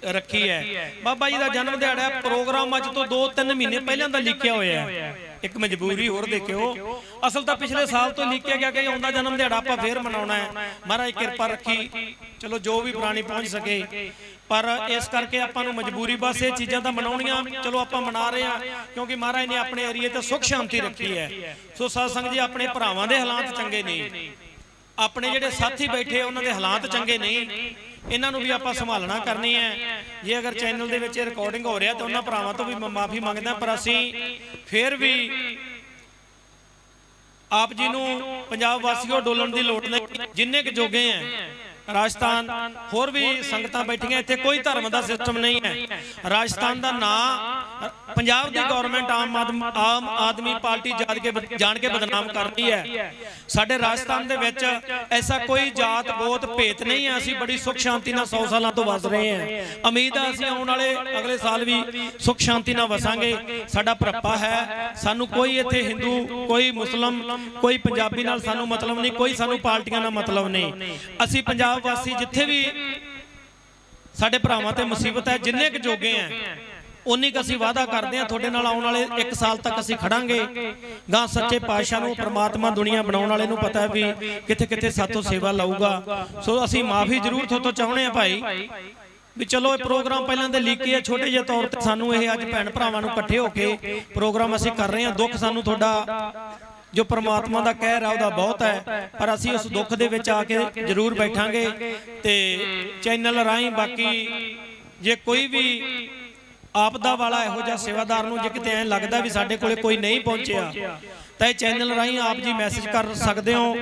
ਰੱਖੀ ਹੈ। ਬਾਬਾ ਜੀ ਦਾ ਜਨਮ ਦਿਹਾੜਾ ਪ੍ਰੋਗਰਾਮ ਅੱਜ ਤੋਂ 2-3 ਮਹੀਨੇ ਪਹਿਲਾਂ ਦਾ ਲਿਖਿਆ ਹੋਇਆ ਹੈ। ਇੱਕ ਮਜਬੂਰੀ ਹੋਰ ਦੇਖਿਓ। ਅਸਲ ਤਾਂ ਪਿਛਲੇ ਸਾਲ ਤੋਂ ਲਿਖਿਆ ਗਿਆ ਕਿ ਆਉਂਦਾ ਜਨਮ ਦਿਹਾੜਾ ਆਪਾਂ ਫੇਰ ਮਨਾਉਣਾ ਹੈ। ਮਹਾਰਾਜ ਕਿਰਪਾ ਰੱਖੀ। ਚਲੋ ਜੋ ਵੀ ਪ੍ਰਾਣੀ ਪਹੁੰਚ ਸਕੇ। ਪਰ ਇਸ ਕਰਕੇ ਆਪਾਂ ਨੂੰ ਮਜਬੂਰੀ ਬਸ ਇਹ ਚੀਜ਼ਾਂ ਦਾ ਮਨਾਉਣੀਆਂ। ਚਲੋ ਆਪਾਂ ਮਨਾ ਰਹੇ ਆ ਕਿਉਂਕਿ ਮਹਾਰਾਜ ਨੇ ਆਪਣੇ ਏਰੀਏ ਤੇ ਸੁਖ ਸ਼ਾਂਤੀ ਰੱਖੀ ਹੈ। ਸੋ ਸਾਧ ਸੰਗਤ ਜੀ, ਆਪਣੇ ਭਰਾਵਾਂ ਦੇ ਹਾਲਾਤ ਚੰਗੇ ਨਹੀਂ। ਆਪਣੇ ਜਿਹੜੇ ਸਾਥੀ ਬੈਠੇ ਉਹਨਾਂ ਦੇ ਹਾਲਾਤ ਚੰਗੇ ਨਹੀਂ। ਇਹਨਾਂ ਨੂੰ ਵੀ ਆਪਾਂ ਸੰਭਾਲਣਾ ਕਰਨੀ ਹੈ। ਜੇ ਅਗਰ ਚੈਨਲ ਦੇ ਵਿੱਚ ਰਿਕਾਰਡਿੰਗ ਹੋ ਰਿਹਾ ਤਾਂ ਉਹਨਾਂ ਭਰਾਵਾਂ ਤੋਂ ਵੀ ਮਾਫੀ ਮੰਗਦਾ, ਪਰ ਅਸੀਂ ਫੇਰ ਵੀ ਆਪ ਜੀ ਨੂੰ ਪੰਜਾਬ ਵਾਸੀਓ ਡੋਲਣ ਦੀ ਲੋੜ ਨਹੀਂ। ਜਿੰਨੇ ਕੁ ਜੋਗੇ ਆ ਰਾਜਸਥਾਨ, ਹੋਰ ਵੀ ਸੰਗਤਾਂ ਬੈਠੀਆਂ, ਇੱਥੇ ਕੋਈ ਧਰਮ ਦਾ ਸਿਸਟਮ ਨਹੀਂ ਹੈ। ਰਾਜਸਥਾਨ ਦਾ ਨਾਂ ਪੰਜਾਬ ਦੀ ਗਵਰਨਮੈਂਟ ਆਮ ਆਦਮ ਆਮ ਆਦਮੀ ਪਾਰਟੀ ਜਾਣ ਕੇ ਜਾਣ ਕੇ ਬਦਨਾਮ ਕਰਦੀ ਹੈ। ਸਾਡੇ ਰਾਜਸਥਾਨ ਦੇ ਵਿੱਚ ਐਸਾ ਕੋਈ ਜਾਤ ਗੋਤ ਭੇਤ ਨਹੀਂ ਹੈ। ਅਸੀਂ ਬੜੀ ਸੁਖ ਸ਼ਾਂਤੀ ਨਾਲ 100 ਸਾਲਾਂ ਤੋਂ ਵਸ ਰਹੇ ਹਾਂ। ਉਮੀਦ ਹੈ ਅਸੀਂ ਆਉਣ ਵਾਲੇ ਅਗਲੇ ਸਾਲ ਵੀ ਸੁਖ ਸ਼ਾਂਤੀ ਨਾਲ ਵਸਾਂਗੇ। ਸਾਡਾ ਭਰਪਾ ਹੈ। ਸਾਨੂੰ ਕੋਈ ਇੱਥੇ ਹਿੰਦੂ, ਕੋਈ ਮੁਸਲਮ, ਕੋਈ ਪੰਜਾਬੀ ਨਾਲ ਸਾਨੂੰ ਮਤਲਬ ਨਹੀਂ, ਕੋਈ ਸਾਨੂੰ ਪਾਰਟੀਆਂ ਨਾਲ ਮਤਲਬ ਨਹੀਂ। ਅਸੀਂ ਪੰਜਾਬ ਵਾਸੀ ਜਿੱਥੇ ਵੀ ਸਾਡੇ ਭਰਾਵਾਂ ਤੇ ਮੁਸੀਬਤ ਹੈ, ਜਿੰਨੇ ਕੁ ਜੋਗੇ ਆ ਉਨੀ ਕੁ ਅਸੀਂ ਵਾਅਦਾ ਕਰਦੇ ਹਾਂ, ਤੁਹਾਡੇ ਨਾਲ ਆਉਣ ਵਾਲੇ 1 ਸਾਲ ਤੱਕ ਅਸੀਂ ਖੜਾਂਗੇ। ਗਾਂ ਸੱਚੇ ਪਾਤਸ਼ਾਹ ਨੂੰ, ਪ੍ਰਮਾਤਮਾ ਦੁਨੀਆ ਬਣਾਉਣ ਵਾਲੇ ਨੂੰ ਪਤਾ ਵੀ ਕਿੱਥੇ ਕਿੱਥੇ ਸਾਤੋਂ ਸੇਵਾ ਲਊਗਾ। ਸੋ ਅਸੀਂ ਮਾਫੀ ਜ਼ਰੂਰ ਤੁਹਾਤੋਂ ਚਾਹੁੰਦੇ ਆ ਭਾਈ, ਵੀ ਚਲੋ ਇਹ ਪ੍ਰੋਗਰਾਮ ਪਹਿਲਾਂ ਦੇ ਲੀਕੇ ਆ ਛੋਟੇ ਜਿਹੇ ਤੌਰ ਤੇ ਸਾਨੂੰ ਇਹ ਅੱਜ ਭੈਣ ਭਰਾਵਾਂ ਨੂੰ ਇਕੱਠੇ ਹੋ ਕੇ ਪ੍ਰੋਗਰਾਮ ਅਸੀਂ ਕਰ ਰਹੇ ਹਾਂ। ਦੁੱਖ ਸਾਨੂੰ ਤੁਹਾਡਾ, ਜੋ ਪਰਮਾਤਮਾ ਦਾ ਕਹਿਰ ਆ, ਉਹਦਾ ਬਹੁਤ ਹੈ। ਪਰ ਅਸੀਂ ਉਸ ਦੁੱਖ ਦੇ ਵਿੱਚ ਆ ਕੇ ਜ਼ਰੂਰ ਬੈਠਾਂਗੇ ਤੇ ਚੈਨਲ ਰਾਹੀਂ ਬਾਕੀ ਜੇ ਕੋਈ ਵੀ ਆਪਦਾ ਵਾਲਾ ਇਹੋ ਜਿਹਾ ਸੇਵਾਦਾਰ ਨੂੰ ਜੇ ਕਿਤੇ ਐਂ ਲੱਗਦਾ ਵੀ ਸਾਡੇ ਕੋਲੇ ਕੋਈ ਨਹੀਂ ਪਹੁੰਚਿਆ, ਤਾਂ ਇਹ ਚੈਨਲ ਰਾਹੀਂ ਆਪ ਜੀ ਮੈਸੇਜ ਕਰ ਸਕਦੇ ਹੋ।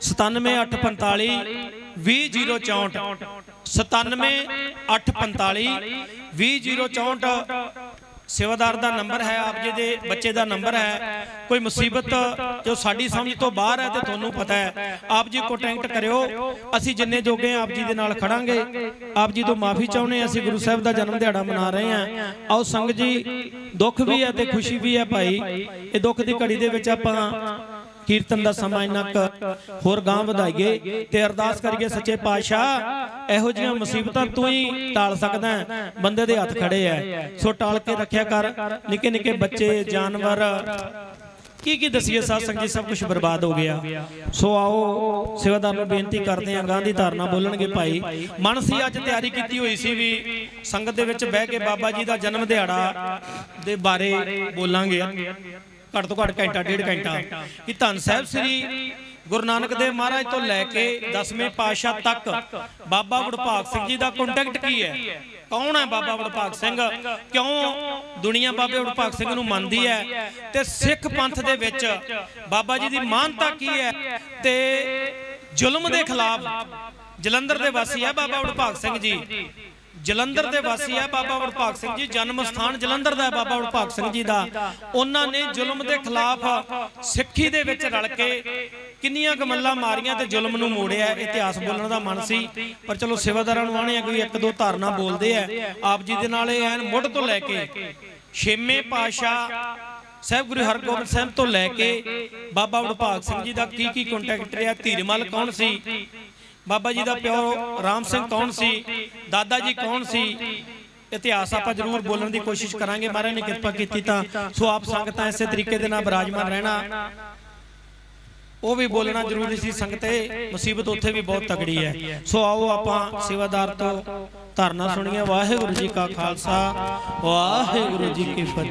97845 20064 97845 20064 ਸੇਵਾਦਾਰ ਦਾ ਨੰਬਰ ਹੈ, ਆਪ ਜੀ ਦੇ ਬੱਚੇ ਦਾ ਨੰਬਰ ਹੈ। ਕੋਈ ਮੁਸੀਬਤ ਜੋ ਸਾਡੀ ਸਮਝ ਤੋਂ ਬਾਹਰ ਹੈ ਤੇ ਤੁਹਾਨੂੰ ਪਤਾ ਹੈ। ਆਪ ਜੀ ਕੰਟੈਕਟ ਕਰਿਓ। ਅਸੀਂ ਜਿੰਨੇ ਜੋਗੇ ਆਪ ਜੀ ਦੇ ਨਾਲ ਖੜਾਂਗੇ। ਆਪ ਜੀ ਤੋਂ ਮਾਫੀ ਚਾਹੁੰਦੇ ਹਾਂ। ਅਸੀਂ ਗੁਰੂ ਸਾਹਿਬ ਦਾ ਜਨਮ ਦਿਹਾੜਾ ਮਨਾ ਰਹੇ ਹਾਂ। ਆਓ ਸੰਗਤ ਜੀ, ਦੁੱਖ ਵੀ ਹੈ ਤੇ ਖੁਸ਼ੀ ਵੀ ਹੈ ਭਾਈ। ਇਹ ਦੁੱਖ ਦੀ ਘੜੀ ਦੇ ਵਿੱਚ ਆਪਾਂ ਕੀਰਤਨ ਦਾ ਸਮਾਂ ਇੰਨਾ ਕੁ ਹੋਰ ਗਾਂ ਵਧਾਈਏ ਤੇ ਅਰਦਾਸ ਕਰੀਏ ਸੱਚੇ ਪਾਤਸ਼ਾਹ ਇਹੋ ਜਿਹੀਆਂ ਮੁਸੀਬਤਾਂ ਤੂੰ ਹੀ ਟਾਲ ਸਕਦਾ। ਬੰਦੇ ਦੇ ਹੱਥ ਖੜੇ ਐ ਸੋ ਟਾਲ ਕੇ ਰੱਖਿਆ ਕਰ ਨਿੱਕੇ ਨਿੱਕੇ ਬੱਚੇ ਜਾਨਵਰ। ਕੀ ਕੀ ਦਸੀਏ ਸਾਧ ਸੰਗਤ ਜੀ ਸਭ ਕੁਝ ਬਰਬਾਦ ਹੋ ਗਿਆ। ਸੋ ਆਓ ਸੇਵਾਦਾਰ ਨੂੰ ਬੇਨਤੀ ਕਰਦੇ ਆਂ ਗਾਂ ਦੀ ਧਾਰਨਾ ਬੋਲਣਗੇ ਭਾਈ। ਮਨ ਸੀ ਅੱਜ ਤਿਆਰੀ ਕੀਤੀ ਹੋਈ ਸੀ ਵੀ ਸੰਗਤ ਦੇ ਵਿੱਚ ਬਹਿ ਕੇ ਬਾਬਾ ਜੀ ਦਾ ਜਨਮ ਦਿਹਾੜਾ ਦੇ ਬਾਰੇ ਬੋਲਾਂਗੇ। ਘੱਟ ਤੋਂ ਘੱਟ ਘੰਟਾ ਡੇਢ ਘੰਟਾ। ਕਿ ਧੰਨ ਸਾਹਿਬ ਸ੍ਰੀ ਗੁਰੂ ਨਾਨਕ ਦੇਵ ਮਹਾਰਾਜ ਤੋਂ ਲੈ ਕੇ 10ਵੇਂ ਪਾਤਸ਼ਾਹ ਤੱਕ ਬਾਬਾ ਵਡਭਾਗ ਸਿੰਘ ਜੀ ਦਾ ਕੰਟੈਕਟ ਕੀ ਹੈ? ਕੌਣ ਹੈ ਬਾਬਾ ਵਡਭਾਗ ਸਿੰਘ? ਕਿਉਂ ਦੁਨੀਆ ਬਾਬੇ ਵਡਭਾਗ ਸਿੰਘ ਨੂੰ ਮੰਨਦੀ ਹੈ? ਤੇ ਸਿੱਖ ਪੰਥ ਦੇ ਵਿੱਚ ਬਾਬਾ ਜੀ ਦੀ ਮਾਨਤਾ ਕੀ ਹੈ? ਤੇ ਜ਼ੁਲਮ ਦੇ ਖਿਲਾਫ ਜਲੰਧਰ ਦੇ ਵਾਸੀ ਹੈ ਬਾਬਾ ਵਡਭਾਗ ਸਿੰਘ ਜੀ। ਜਲੰਧਰ ਦੇ ਵਾਸੀ ਹੈ ਬਾਬਾ ਵਡਭਾਗ ਸਿੰਘ ਜੀ ਜਨਮ ਸਥਾਨ ਜਲੰਧਰ ਦਾ ਹੈ ਬਾਬਾ ਵਡਭਾਗ ਸਿੰਘ ਜੀ ਦਾ। ਉਹਨਾਂ ਨੇ ਜ਼ੁਲਮ ਦੇ ਖਿਲਾਫ ਸਿੱਖੀ ਦੇ ਵਿੱਚ ਰਲ ਕੇ ਕਿੰਨੀਆਂ ਗਮੱਲਾਂ ਮਾਰੀਆਂ ਤੇ ਜ਼ੁਲਮ ਨੂੰ ਮੋੜਿਆ ਇਤਿਹਾਸ ਬੋਲਣ ਦਾ ਮਨ ਸੀ। ਪਰ ਚਲੋ ਸੇਵਾਦਾਰਾਂ ਨੂੰ ਆਣੇ ਆ ਕੋਈ ਇੱਕ ਦੋ ਧਾਰਨਾ ਬੋਲਦੇ ਆ। ਆਪ ਜੀ ਦੇ ਨਾਲ ਇਹ ਐਨ ਮੁੱਢ ਤੋਂ ਲੈ ਕੇ ਛੇਵੇਂ ਪਾਸ਼ਾ ਸਾਹਿਬ ਗੁਰੂ ਹਰਗੋਬਿੰਦ ਸਾਹਿਬ ਤੋਂ ਲੈ ਕੇ ਬਾਬਾ ਵਡਭਾਗ ਸਿੰਘ ਜੀ ਦਾ ਕੀ ਕੀ ਕੰਟੈਕਟ ਰਿਹਾ? ਧੀਰਮਲ ਕੌਣ ਸੀ? ਬਾਬਾ ਜੀ ਦਾ ਪਿਓ ਰਾਮ ਸਿੰਘ ਕੌਣ ਸੀ? ਦਾਦਾ ਜੀ ਕੌਣ ਸੀ? ਇਤਿਹਾਸ ਆਪਾਂ ਜ਼ਰੂਰ ਬੋਲਣ ਦੀ ਕੋਸ਼ਿਸ਼ ਕਰਾਂਗੇ। ਮਹਾਰਾਜ ਨੇ ਕਿਰਪਾ ਕੀਤੀ। ਤਾਂ ਸੋ ਆਪ ਸੰਗਤਾਂ ਇਸੇ ਤਰੀਕੇ ਦੇ ਨਾਲ ਬਿਰਾਜਮਾਨ ਰਹਿਣਾ। ਉਹ ਵੀ ਬੋਲਣਾ ਜ਼ਰੂਰੀ ਸੀ। ਸੰਗਤੇ ਮੁਸੀਬਤ ਉੱਥੇ ਵੀ ਬਹੁਤ ਤਗੜੀ ਹੈ। ਸੋ ਆਓ ਆਪਾਂ ਸੇਵਾਦਾਰ ਤੋਂ ਧਰਨਾ ਸੁਣੀਏ। ਵਾਹਿਗੁਰੂ ਜੀ ਕਾ ਖਾਲਸਾ। ਵਾਹਿਗੁਰੂ ਜੀ ਕੀ ਫਤਿਹ।